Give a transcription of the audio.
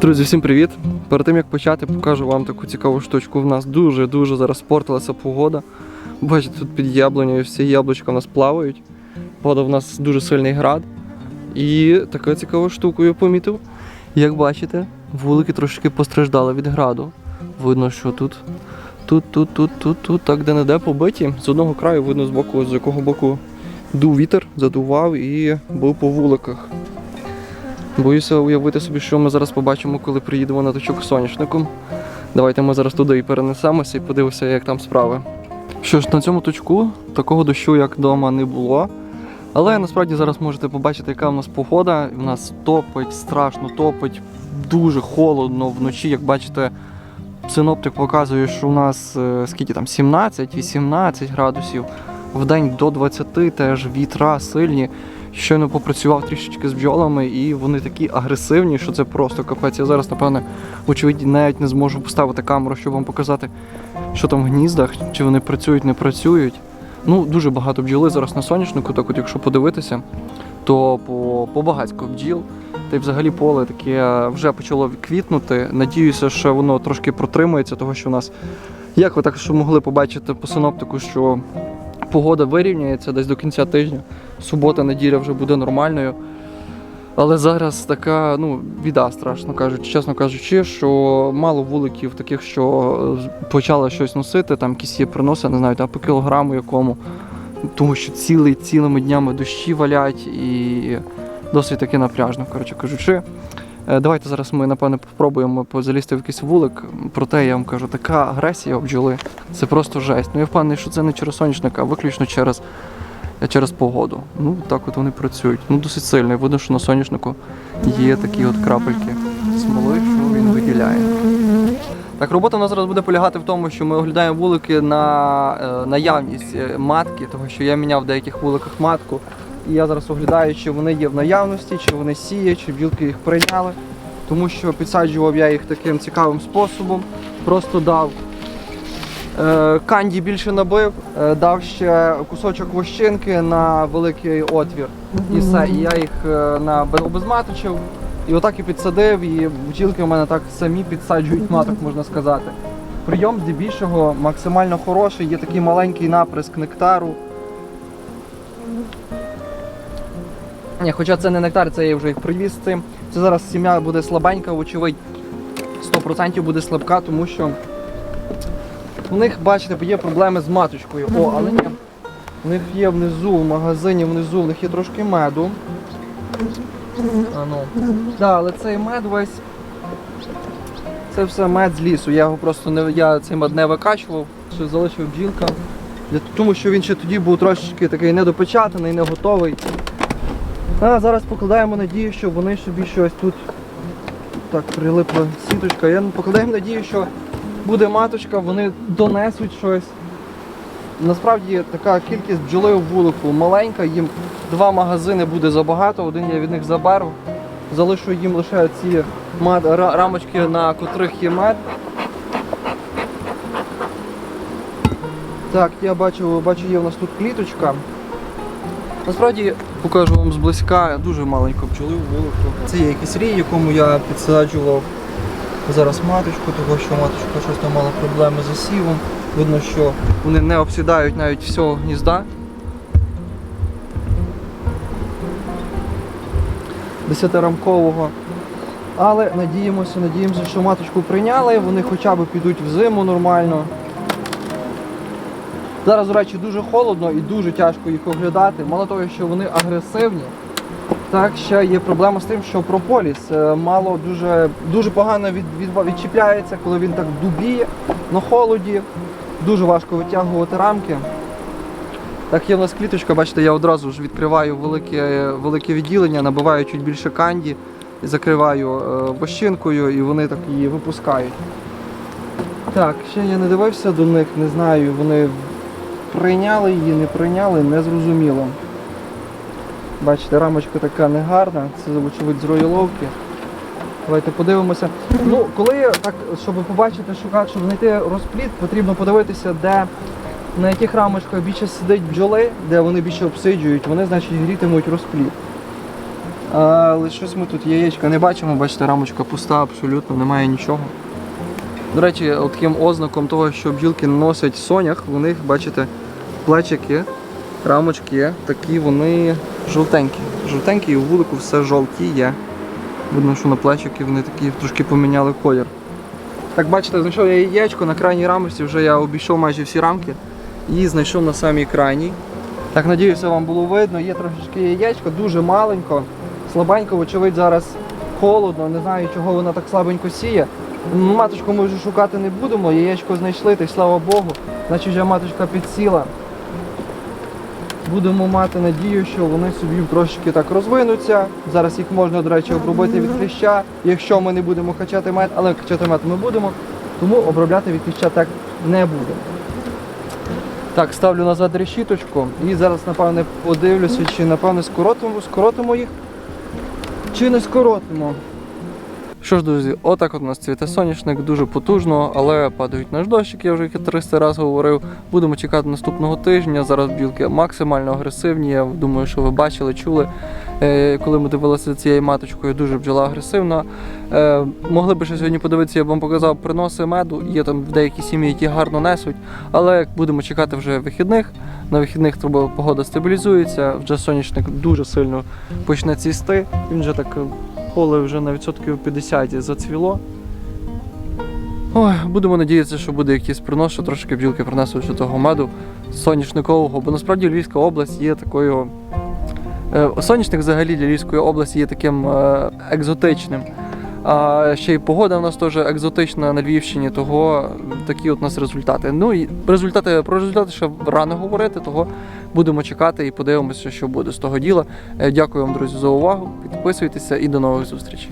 Друзі, всім привіт! Перед тим як почати, покажу вам таку цікаву штучку. В нас дуже-дуже зараз спортилася погода. Бачите, тут під яблунею всі яблучка в нас плавають. Падав в нас дуже сильний град. І така цікава штука я помітив. Як бачите, вулики трошки постраждали від граду. Видно, що тут, тут, тут, тут, тут, тут, так де-не-де побиті. З одного краю видно з боку, з якого боку дув вітер, задував і був по вуликах. Боюся уявити собі, що ми зараз побачимо, коли приїдемо на точок соняшником. Давайте ми зараз туди і перенесемося і подивимося, як там справи. Що ж, на цьому точку такого дощу, як вдома, не було. Але насправді зараз можете побачити, яка в нас погода. У нас топить, страшно топить, дуже холодно вночі, як бачите, синоптик показує, що у нас е, скільки там 17-18 градусів. В день до 20 теж вітра сильні. Щойно попрацював трішечки з бджолами, і вони такі агресивні, що це просто капець. Я зараз, напевне, очевидь, навіть не зможу поставити камеру, щоб вам показати, що там в гніздах, чи вони працюють, не працюють. Ну, дуже багато бджоли зараз на соняшнику, так от якщо подивитися, то по, по багатько бджіл. Та й взагалі поле таке вже почало квітнути. Надіюся, що воно трошки протримається, того що у нас, як ви так що могли побачити по синоптику, що погода вирівняється десь до кінця тижня. Субота, неділя вже буде нормальною. Але зараз така ну, біда, страшно кажучи, чесно кажучи, що мало вуликів таких, що е, почали щось носити, там якісь є приноси, не знаю, там по кілограму якому. Тому що цілий, цілими днями дощі валять і досить таки напряжно, коротше кажучи. Е, Давайте зараз ми, напевне, спробуємо залізти в якийсь вулик. Проте я вам кажу, така агресія у бджоли. Це просто жесть. Ну я впевнений, що це не через соняшник, а виключно через, через погоду. Ну так от вони працюють. Ну досить сильно. Видно, що на соняшнику є такі от крапельки смоли, що він виділяє. Так, робота в нас зараз буде полягати в тому, що ми оглядаємо вулики на е, наявність е, матки, тому що я міняв в деяких вуликах матку. І я зараз оглядаю, чи вони є в наявності, чи вони сіють, чи бджілки їх прийняли. Тому що підсаджував я їх таким цікавим способом. Просто дав е, канді більше набив, е, дав ще кусочок вощинки на великий отвір. І все. І я їх е, на обезматочив. І отак і підсадив, і бджілки у мене так самі підсаджують маток, можна сказати. Прийом здебільшого максимально хороший, є такий маленький наприск нектару. Ні, хоча це не нектар, це я вже їх привіз цим. Це зараз сім'я буде слабенька, вочевидь. 100% буде слабка, тому що у них, бачите, є проблеми з маточкою. О, але ні. У них є внизу, в магазині внизу, в них є трошки меду. А ну. Да, але цей мед весь. Це все мед з лісу. Я його просто не я цей мед не викачував, що залишив бджілкам. Для- Тому що він ще тоді був трошечки такий недопечатаний, не готовий. А зараз покладаємо надію, що вони собі щось тут так прилипла сіточка. Я покладаємо надію, що буде маточка, вони донесуть щось. Насправді така кількість бджоли в вулику маленька, їм два магазини буде забагато, один я від них заберу. Залишу їм лише ці мед, рамочки, на котрих є мед. Так, я бачу, бачу, є в нас тут кліточка. Насправді покажу вам зблизька дуже маленько бджоли в вулику. Це є якийсь рій, якому я підсаджував зараз маточку, того що маточка щось там мала проблеми з засівом. Видно, що вони не обсідають навіть всього гнізда. Десятирамкового. Але надіємося, надіємося, що маточку прийняли, вони хоча б підуть в зиму нормально. Зараз, до речі, дуже холодно і дуже тяжко їх оглядати. Мало того, що вони агресивні, так ще є проблема з тим, що прополіс е, мало дуже, дуже погано від, від, відчіпляється, коли він так дубіє на холоді. Дуже важко витягувати рамки. Так, є в нас кліточка, бачите, я одразу ж відкриваю велике, велике відділення, набиваю чуть більше канді, і закриваю е, вощинкою і вони так її випускають. Так, ще я не дивився до них, не знаю, вони прийняли її, не прийняли, не зрозуміло. Бачите, рамочка така негарна, це вочевидь з роїловки. Давайте подивимося. Ну, коли так, щоб побачити, шукати, щоб знайти розпліт, потрібно подивитися, де на яких рамочках більше сидить бджоли, де вони більше обсиджують, вони, значить, грітимуть розплід. Але щось ми тут яєчка не бачимо, бачите, рамочка пуста, абсолютно, немає нічого. До речі, таким ознаком того, що бджілки носять сонях, у них, бачите, плечики, рамочки такі вони жовтенькі. Жовтенькі і у вулику все жовтіє. Видно, що на плечики вони такі трошки поміняли колір. Так, бачите, знайшов я яєчко на крайній рамочці, вже я обійшов майже всі рамки і знайшов на самій крайній. Так, надіюся, вам було видно. Є трошечки яєчко, дуже маленько, слабенько, вочевидь, зараз холодно, не знаю, чого вона так слабенько сіє. Маточку ми вже шукати не будемо, яєчко знайшли, та слава Богу. Значить вже маточка підсіла. Будемо мати надію, що вони собі трошечки так розвинуться. Зараз їх можна, до речі, обробити від кліща, якщо ми не будемо качати мед, але качати мед ми будемо, тому обробляти від кліща так не будемо. Так, ставлю назад решіточку і зараз, напевне, подивлюся, чи напевне скоротимо, скоротимо їх, чи не скоротимо. Що ж, друзі, отак от у нас цвіте соняшник, дуже потужно, але падають наш дощик, я вже їх 300 разів говорив. Будемо чекати наступного тижня. Зараз білки максимально агресивні. Я думаю, що ви бачили, чули. Е, Коли ми дивилися цією маточкою, дуже бджола агресивна. Е, Могли б ще сьогодні подивитися, я б вам показав приноси меду. Є там деякі сім'ї, які гарно несуть. Але будемо чекати вже вихідних. На вихідних погода стабілізується. Вже сонячник дуже сильно почне цвісти. Він вже так поле вже на відсотків 50 зацвіло. Ой, будемо надіятися, що буде якийсь принос, що трошки бджілки принесуть до того меду соняшникового, бо насправді Львівська область є такою. Сонячник Соняшник взагалі для Львівської області є таким е, екзотичним. А ще й погода в нас теж екзотична на Львівщині, того такі от у нас результати. Ну і результати про результати ще рано говорити, того будемо чекати і подивимося, що буде з того діла. Е, Дякую вам, друзі, за увагу. Підписуйтеся і до нових зустрічей.